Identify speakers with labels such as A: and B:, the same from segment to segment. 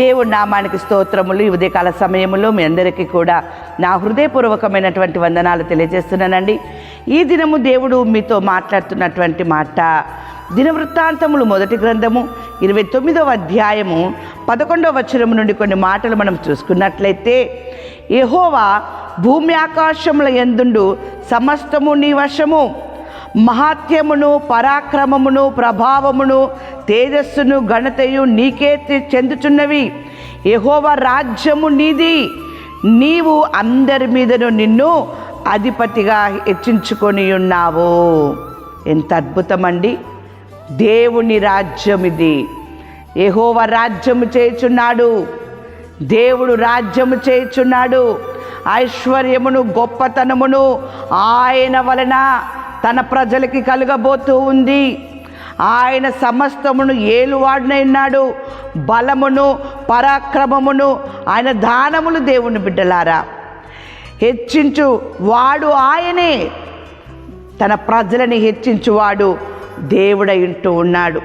A: దేవుడి నామానికి స్తోత్రములు. ఈ ఉదయకాల సమయంలో మీ అందరికీ కూడా నా హృదయపూర్వకమైనటువంటి వందనాలు తెలియజేస్తున్నానండి. ఈ దినము దేవుడు మీతో మాట్లాడుతున్నటువంటి మాట దినవృత్తాంతములు మొదటి గ్రంథము ఇరవై తొమ్మిదవ అధ్యాయము పదకొండవ వచనం నుండి కొన్ని మాటలు మనం చూసుకున్నట్లయితే యెహోవా భూమి ఆకాశముల ఎందుండు సమస్తము నీ వశము. మహాత్యమును పరాక్రమమును ప్రభావమును తేజస్సును ఘనతయు నీకే చెందుచున్నవి. యహోవ రాజ్యము నీది. నీవు అందరి మీదను నిన్ను అధిపతిగా హెచ్చించుకొని ఉన్నావు. ఎంత అద్భుతమండి. దేవుని రాజ్యం ఇది. యెహోవ రాజ్యము చేయుచున్నాడు. దేవుడు రాజ్యము చేయుచున్నాడు. ఐశ్వర్యమును గొప్పతనమును ఆయన వలన తన ప్రజలకి కలుగబోతూ ఉంది. ఆయన సమస్తమును ఏలువాడునైనాడు బలమును పరాక్రమమును ఆయన దానములు దేవుని బిడ్డలారా. హెచ్చించు వాడు ఆయనే. తన ప్రజలని హెచ్చించువాడు దేవుడై ఉంటూ ఉన్నాడు.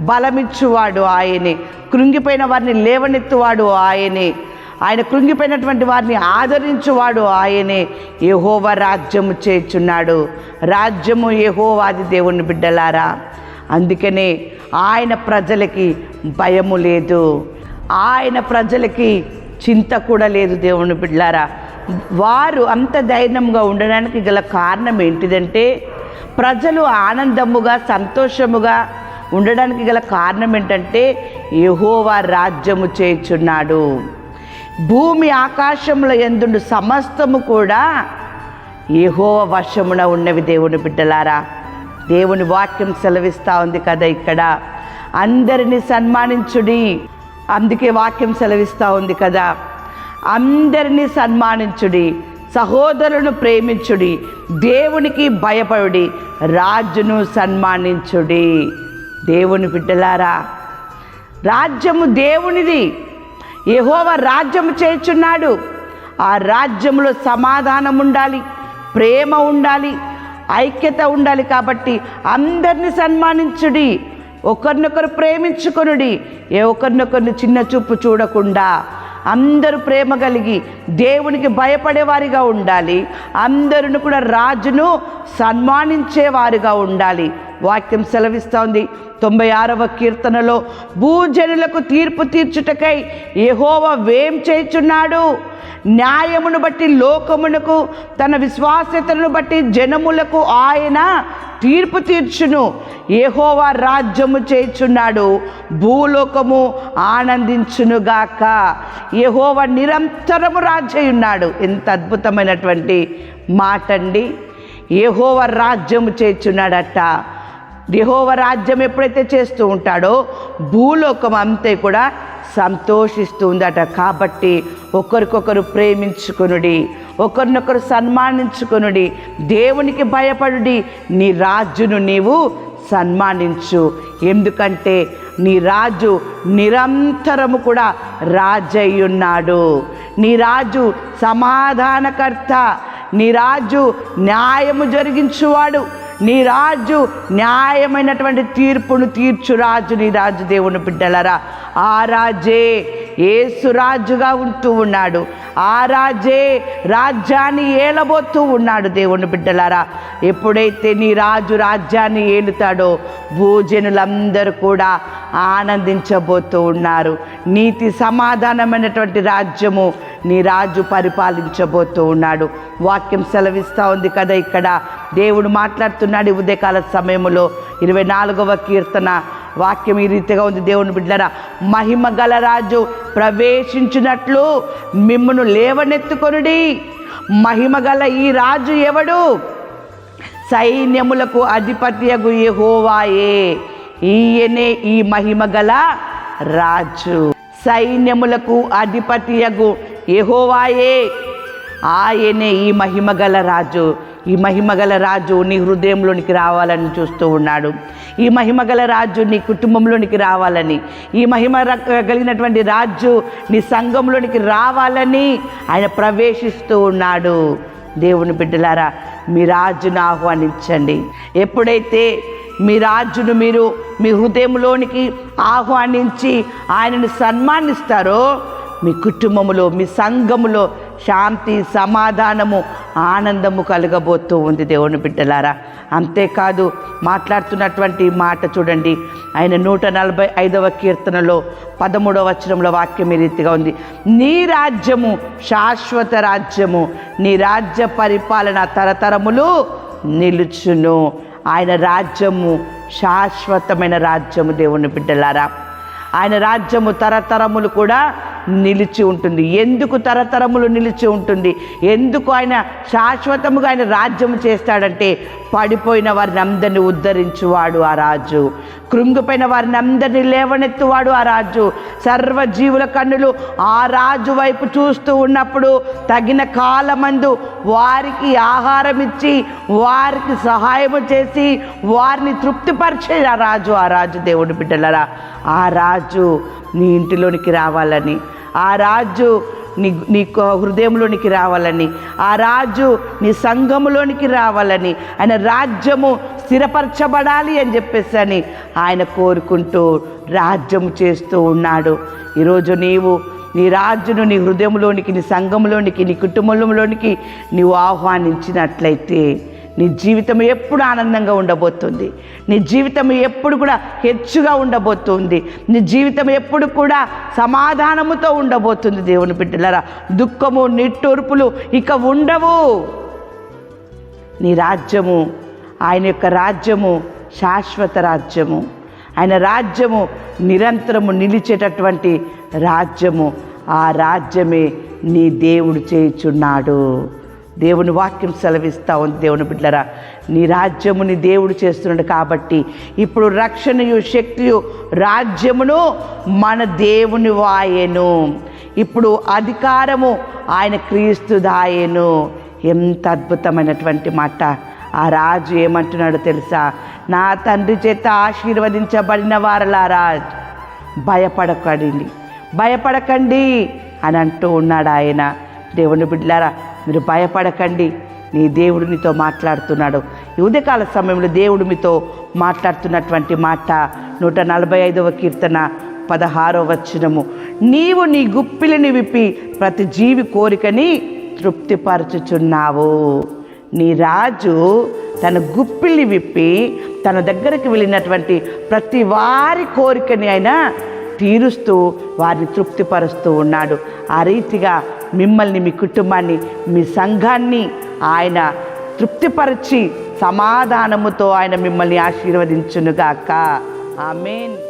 A: బలమిచ్చువాడు ఆయనే. కృంగిపోయిన వారిని లేవనెత్తువాడు ఆయనే. ఆయన కృంగిపోయినటువంటి వారిని ఆదరించువాడు ఆయనే. యహోవ రాజ్యము చేర్చున్నాడు. రాజ్యము యహోవాది దేవుని బిడ్డలారా. అందుకనే ఆయన ప్రజలకి భయము లేదు. ఆయన ప్రజలకి చింత కూడా లేదు దేవుని బిడ్డలారా. వారు అంత ధైర్యంగా ఉండడానికి గల కారణం ఏంటిదంటే ప్రజలు ఆనందముగా సంతోషముగా ఉండడానికి గల కారణం ఏంటంటే యహోవా రాజ్యము చేర్చున్నాడు. భూమి ఆకాశముల ఎందుండు సమస్తము కూడా ఏహో వశమున ఉన్నవి దేవుని బిడ్డలారా. దేవుని వాక్యం సెలవిస్తూ ఉంది కదా ఇక్కడ. అందరినీ సన్మానించుడి. అందుకే వాక్యం సెలవిస్తూ ఉంది కదా. అందరినీ సన్మానించుడి. సహోదరులను ప్రేమించుడి. దేవునికి భయపడుడి. రాజును సన్మానించుడి. దేవుని బిడ్డలారా రాజ్యము దేవునిది. యహోవ రాజ్యము చేయుచున్నాడు. ఆ రాజ్యంలో సమాధానం ఉండాలి ప్రేమ ఉండాలి ఐక్యత ఉండాలి కాబట్టి అందరిని సన్మానించుడి. ఒకరినొకరు ప్రేమించుకొనుడి. ఏ ఒకరినొకరిని చిన్న చూపు చూడకుండా అందరూ ప్రేమ కలిగి దేవునికి భయపడేవారిగా ఉండాలి. అందరిని కూడా రాజును సన్మానించేవారుగా ఉండాలి. వాక్యం సెలవిస్తోంది. తొంభై ఆరవ కీర్తనలో భూజనులకు తీర్పు తీర్చుటకై యహోవ వేం చేయుచున్నాడు? న్యాయమును బట్టి లోకమునకు తన విశ్వాస్యతను బట్టి జనములకు ఆయన తీర్పు తీర్చును. ఏహోవా రాజ్యము చేయుచున్నాడు. భూలోకము ఆనందించునుగాక. ఏహోవ నిరంతరము రాజ్యయున్నాడు. ఎంత అద్భుతమైనటువంటి మాట అండి యెహోవ రాజ్యము చేయుచున్నాడట. యహోవ రాజ్యం ఎప్పుడైతే చేస్తూ ఉంటాడో భూలోకం అంతే కూడా సంతోషిస్తుందట కాబట్టి ఒకరికొకరు ప్రేమించుకొనుడి ఒకరినొకరు సన్మానించుకొనుడి దేవునికి భయపడుడి నీ రాజును నీవు సన్మానించు. ఎందుకంటే నీ రాజు నిరంతరము కూడా రాజయ్యున్నాడు. నీ రాజు సమాధానకర్త నీ రాజు న్యాయము జరిగించువాడు. నీ రాజు న్యాయమైనటువంటి తీర్పును తీర్చు రాజు నీ రాజు దేవుని బిడ్డలరా. ఆ రాజే ఏసు రాజుగా ఉంటూ ఉన్నాడు. ఆ రాజే రాజ్యాన్ని ఏలబోతూ ఉన్నాడు దేవుని బిడ్డలారా. ఎప్పుడైతే నీ రాజు రాజ్యాన్ని ఏలుతాడో భోజనులందరూ కూడా ఆనందించబోతూ ఉన్నారు. నీతి సమాధానమైనటువంటి రాజ్యము నీ రాజు పరిపాలించబోతూ ఉన్నాడు. వాక్యం సెలవిస్తూ ఉంది కదా ఇక్కడ. దేవుడు మాట్లాడుతున్నాడు ఉదయకాల సమయంలో. ఇరవై నాలుగవ కీర్తన వాక్యం ఈ రీతిగా ఉంది. దేవుని బిడ్డరా మహిమ గల రాజు ప్రవేశించినట్లు మిమ్మను లేవనెత్తుకొనుడి. మహిమ గల ఈ రాజు ఎవడు? సైన్యములకు అధిపత్యగు యహోవాయే. ఈయనే ఈ మహిమ గల రాజు. సైన్యములకు అధిపతియగు యహోవాయే. ఆయనే ఈ మహిమగల రాజు. ఈ మహిమగల రాజు నీ హృదయంలోనికి రావాలని చూస్తూ ఉన్నాడు. ఈ మహిమగల రాజు నీ కుటుంబంలోనికి రావాలని ఈ మహిమ కలిగినటువంటి రాజు నీ సంఘంలోనికి రావాలని ఆయన ప్రవేశిస్తూ ఉన్నాడు. దేవుని బిడ్డలారా మీ రాజును ఆహ్వానించండి. ఎప్పుడైతే మీ రాజును మీరు మీ హృదయంలోనికి ఆహ్వానించి ఆయనను సన్మానిస్తారో మీ కుటుంబములో మీ సంఘములో శాంతి సమాధానము ఆనందము కలగబోతూ ఉంది దేవుని బిడ్డలారా. అంతేకాదు మాట్లాడుతున్నటువంటి మాట చూడండి. ఆయన నూట నలభై ఐదవ కీర్తనలో పదమూడవ వచనంలో వాక్యం ఈ రీతిగా ఉంది. నీ రాజ్యము శాశ్వత రాజ్యము నీ రాజ్య పరిపాలన తరతరములు నిలుచును. ఆయన రాజ్యము శాశ్వతమైన రాజ్యము దేవుని బిడ్డలారా. ఆయన రాజ్యము తరతరములు కూడా నిలిచి ఉంటుంది. ఎందుకు తరతరములు నిలిచి ఉంటుంది? ఎందుకు ఆయన శాశ్వతముగా ఆయన రాజ్యము చేస్తాడంటే పడిపోయిన వారిని అందరినీ ఉద్ధరించువాడు ఆ రాజు. కృంగిపోయిన వారిని అందరినీ లేవనెత్తువాడు ఆ రాజు. సర్వజీవుల కన్నులు ఆ రాజు వైపు చూస్తూ ఉన్నప్పుడు తగిన కాలమందు వారికి ఆహారం ఇచ్చి వారికి సహాయము చేసి వారిని తృప్తిపరిచే ఆ రాజు ఆ రాజు దేవుడి బిడ్డలరా. ఆ రాజు నీ ఇంటిలోనికి రావాలని ఆ రాజు నీ నీ హృదయంలోనికి రావాలని ఆ రాజు నీ సంఘములోనికి రావాలని ఆయన రాజ్యము స్థిరపరచబడాలి అని చెప్పేసి అని ఆయన కోరుకుంటూ రాజ్యము చేస్తూ ఉన్నాడు. ఈరోజు నీవు నీ రాజును నీ హృదయంలోనికి నీ సంఘంలోనికి నీ కుటుంబంలోనికి నీవు ఆహ్వానించినట్లయితే నీ జీవితం ఎప్పుడు ఆనందంగా ఉండబోతుంది? నీ జీవితం ఎప్పుడు కూడా హెచ్చుగా ఉండబోతుంది? నీ జీవితం ఎప్పుడు కూడా సమాధానముతో ఉండబోతుంది దేవుని బిడ్డలరా? దుఃఖము నిట్టూర్పులు ఇక ఉండవు. నీ రాజ్యము ఆయన యొక్క రాజ్యము శాశ్వత రాజ్యము. ఆయన రాజ్యము నిరంతరము నిలిచేటటువంటి రాజ్యము. ఆ రాజ్యమే నీ దేవుడు చేయుచున్నాడు. దేవుని వాక్యం సెలవిస్తూ ఉంది దేవుని బిడ్డరా. నీ రాజ్యముని దేవుడు చేస్తున్నాడు కాబట్టి ఇప్పుడు రక్షణయు శక్తియు రాజ్యమును మన దేవుని వాయెను. ఇప్పుడు అధికారము ఆయన క్రీస్తు దాయెను. ఎంత అద్భుతమైనటువంటి మాట. ఆ రాజు ఏమంటున్నాడో తెలుసా? నా తండ్రి చేత ఆశీర్వదించబడిన వారలారా భయపడకండి. భయపడకండి అని అంటూ ఉన్నాడు ఆయన. దేవుని బిడ్డలారా మీరు భయపడకండి. నీ దేవుడు నీతో మాట్లాడుతున్నాడు. ఈ ఉదయకాల సమయంలో దేవుడు మీతో మాట్లాడుతున్నటువంటి మాట నూట నలభై ఐదవ కీర్తన పదహారవ వచనము. నీవు నీ గుప్పిలిని విప్పి ప్రతి జీవి కోరికని తృప్తిపరచుచున్నావు. నీ రాజు తన గుప్పిల్ని విప్పి తన దగ్గరకు వెళ్ళినటువంటి ప్రతి వారి కోరికని ఆయన తీరుస్తూ వారిని తృప్తిపరుస్తూ ఉన్నాడు. ఆ రీతిగా మిమ్మల్ని మీ కుటుంబాన్ని మీ సంఘాన్ని ఆయన తృప్తిపరిచి సమాధానముతో ఆయన మిమ్మల్ని ఆశీర్వదించునుగాక. ఆమెన్.